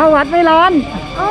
เข้าวัดไม่ร้อนอ๋อ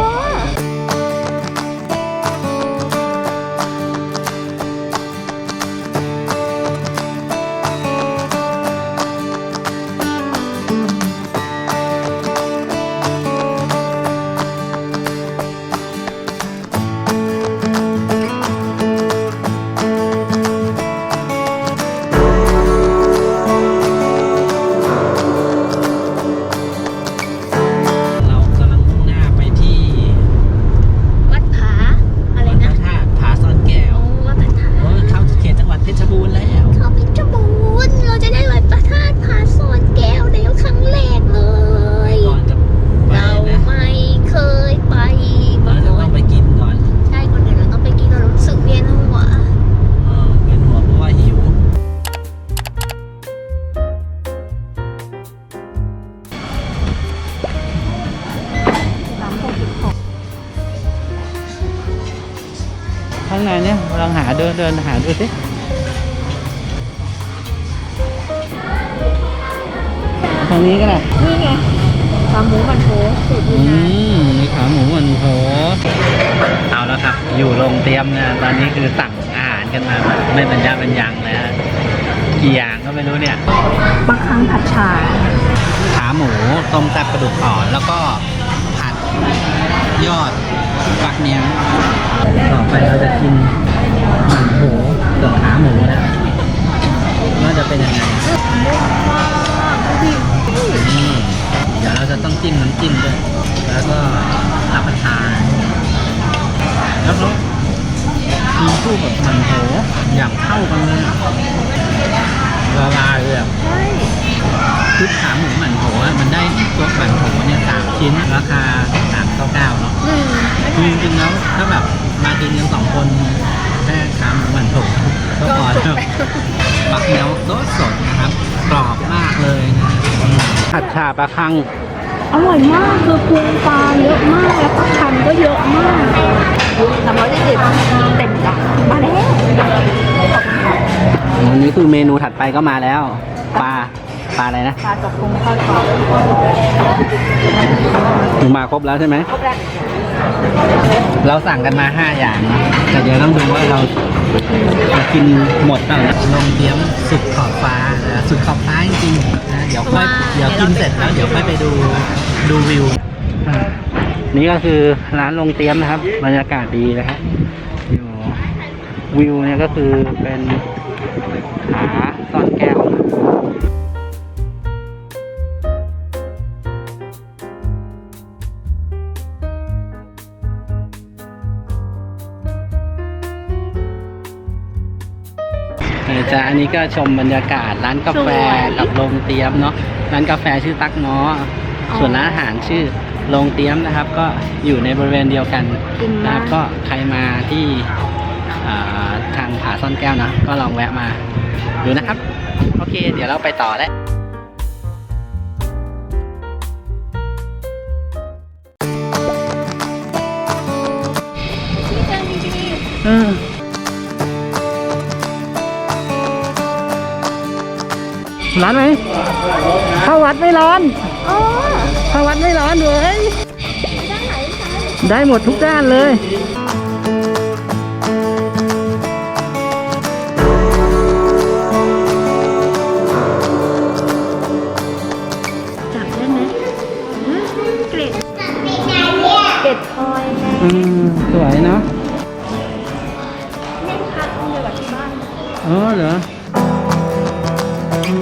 ข้างในเนี่ยลองหาเดินเดินหาดูสิทางนี้ก็ได้นี่ไงขาหมูมันโถสูตรอืยูนานมมีขาหมูหมันโถเอาแล้วครับ อยู่โรงเตรียมนะตอนนี้คือสั่งอาหารกันมาแบบไม่บรรยาบรรยังเลยฮะกี่อย่างก็ไม่รู้เนี่ยบางครั้งผัดชา ขาหมูต้มแซ่บกระดูกอ่อนแล้วก็ผัดยอด ฟักเนี้ยงต่อไปเราจะกินหมันหมูกับขาหมูนะว่าจะเป็นยังไงนี่เดี๋ยวเราจะต้องจิ้มน้ำจิ้มด้วย แล้วก็รับประทานแล้วก็กินคู่กับหมันโถอย่างเข้ากันเลยอะละลายเลยอะใช่ชุดขาหมูหมันโถอะมันได้ตัวหมันโถเนี่ยสามชิ้นราคาสามเก้าเก้าเนาะอืม คือจริงๆแล้วถ้าแบบมากินกันสองคนแค่ขาหมูหมันโถก็พอแล้วปักเนี้ยวสดสดๆนะครับกรอบมากเลยนะผัดชาปลาคังอร่อยมากคือปรุงปลาเยอะมากแล้วก็คันก็เยอะมากสามร้อยยี่สิบเต็มจานมาแล้วอันนี้คือเมนูถัดไปก็มาแล้วปลา ปลาอะไรนะปลาตกปรุงทอดกรอบมาครบแล้วใช่ไหมครบแล้วเราสั่งกันมา 5 อย่างนะแต่เดี๋ยวต้องดูว่าเราจะกินหมดเปล่านะลงเตี้ยมสุดขอบฟ้านะสุดขอบฟ้าจริงๆนะเดี๋ยวค่อยเดี๋ยวกินเสร็จแล้วเดี๋ยวค่อยไปดูดูวิวอ่านี่ก็คือร้านลงเตี้ยมนะครับบรรยากาศดีนะครับอยู่วิวเนี่ยก็คือเป็นหาซ่อนแก้วนะ เออจะอันนี้ก็ชมบรรยากาศร้านกาแฟกับโรงเตี้ยมเนาะร้านกาแฟชื่อตักเนาะส่วนร้านอาหารชื่อโรงเตี้ยมนะครับ ก็อยู่ในบริเวณเดียวกันกินนะมาคกรับก็ใครมาที่อ่าทางผาซ่อนแก้วนะก็ลองแวะมาดูนะครับ โอเค เดี๋ยวเราไปต่อแล้วเออ ร้อนไหมเข้าวัดไม่ร้อนอ๋อเข้าวัดไม่ร้อนเลยด้านไหนคะได้หมดทุกด้านเลยจับได้ไหมฮะเกล็ดเกล็ดพลอยไงอืมสวยเนาะแม่ค้าเอาเลยแบบที่บ้านอ๋อเหรอ ตร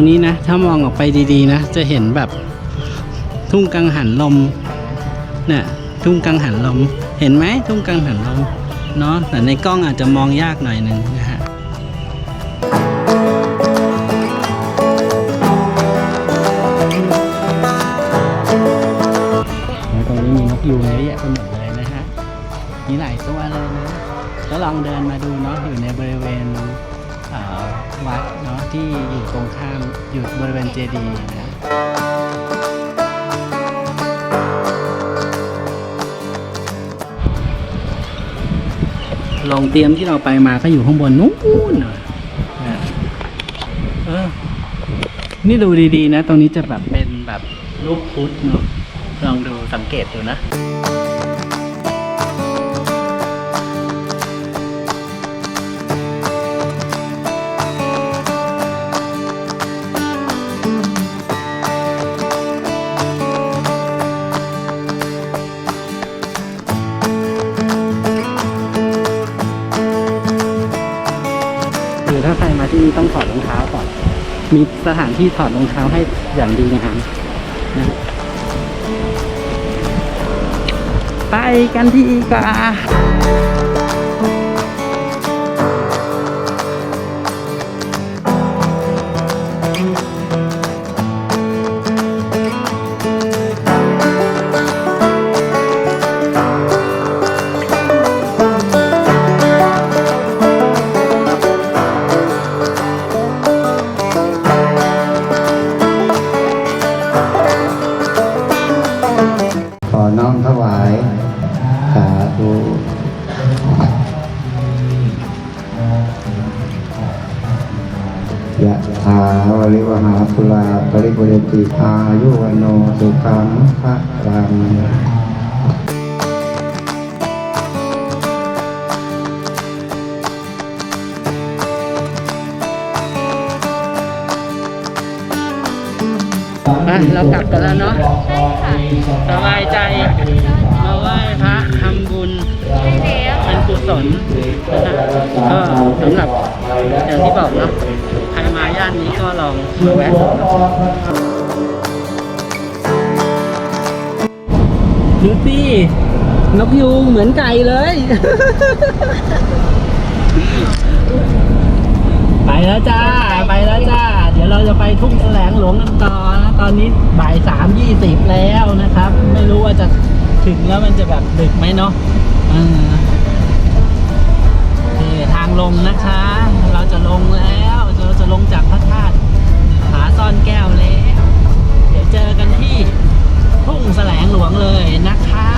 งนี้นะ ถ้ามองออกไปดี ๆ นะ จะเห็นแบบทุ่งกังหันลมเนี่ยทุ่งกังหันลม เห็นไหมทุ่งกังหันลมเนาะแต่ในกล้องอาจจะมองยากหน่อยหนึ่งนะฮะ ยูงเยอะแยะไปหมดเลยนะฮะ มีหลายตัวเลยนะ ก็ลองเดินมาดูเนาะ อยู่ในบริเวณวัดเนาะที่อยู่ตรงข้าม อยู่บริเวณเจดีย์นะลองเตรียมที่เราไปมาก็อยู่ข้างบนนู้นเออนี่ดูดีๆนะ ตรงนี้จะแบบเป็นแบบรูปพุทธเนาะ ลองดูสังเกตดูนะือถ้าใครมาที่นี่ต้องถอดรองเท้าก่อน มีสถานที่ถอดรองเท้าให้อย่างดีงามนะ ไปกันดีกว่า น้อมถวาย สาธุยะถาวริวหาปุราปริปุเรติอายุวันโนสุขังพระรัง เรากลับกันแล้วเนาะใช่ค่ะสบายใจมาไหว้พระทำบุญเป็นกุศลนะฮะก็สำหรับอย่างที่บอกเนาะใครมาย่านนี้ก็ลองมาแวะดูสินกยูงเหมือนไก่เลย ไปแล้วจ้า ไปแล้วจ้า เดี๋ยวเราจะไปทุ่งแสลงหลวงกันต่อนะตอนนี้บ่ายสามยี่สิบแล้วนะครับ ไม่รู้ว่าจะถึงแล้วมันจะแบบดึกไหมเนาะเออทางลงนะคะ เราจะลงแล้วเราจะลงจากพระธาตุผาซ่อนแก้วแล้ว เดี๋ยวเจอกันที่ทุ่งแสลงหลวงเลยนะคะ